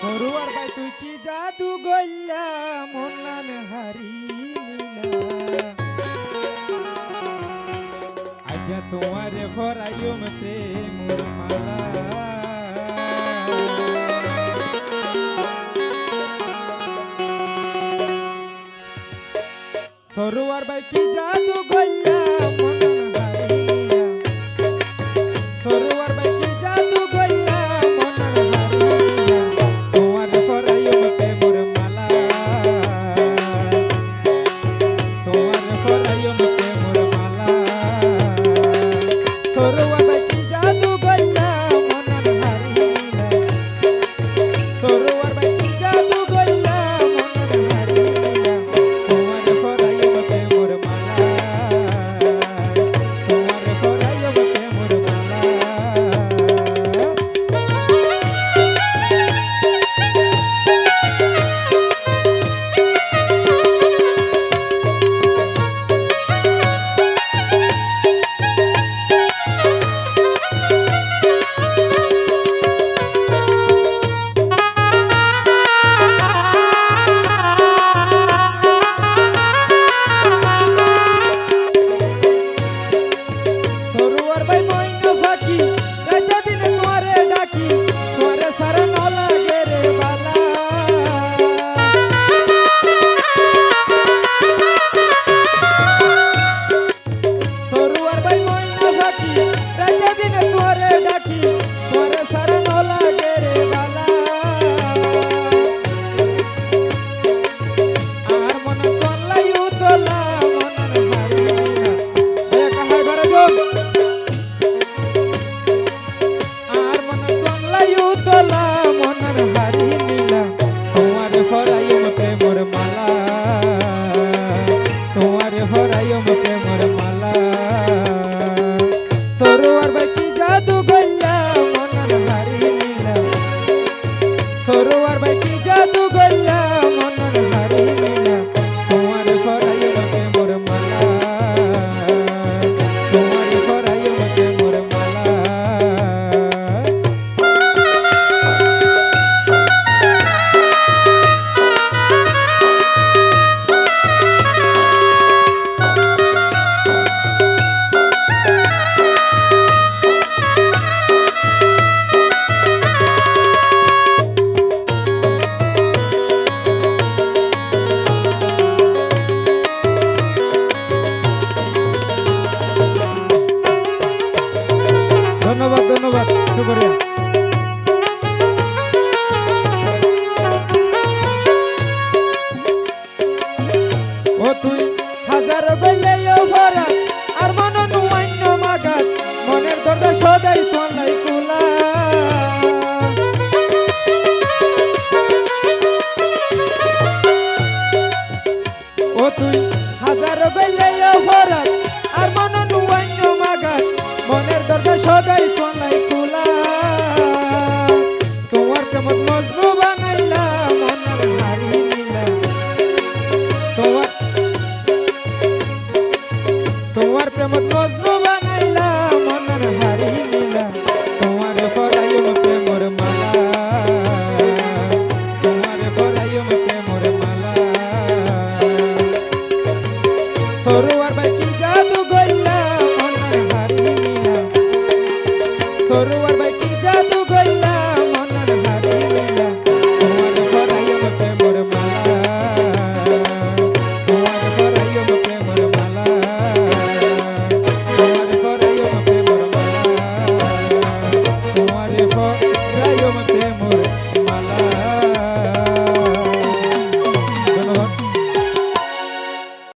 সরোয়ার ভাই, তুই কি জাদু গল্লা মন নামে হারি আজা তোমার ফরাইম প্রেম মালা। সরোয়ার ভাই, কি জাদু the way. সরুয়ার ভাই কি জাদু গইলা, মনের ভাগে মিলা তোমার পরাই মতে মোর মালা। তোমার পরাই মতে মোর মালা। তোমার পরাই মতে মোর মালা। তোমার পরাই মতে মোর মালা।